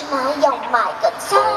ใช่ไหมยอมหมายก็ใช่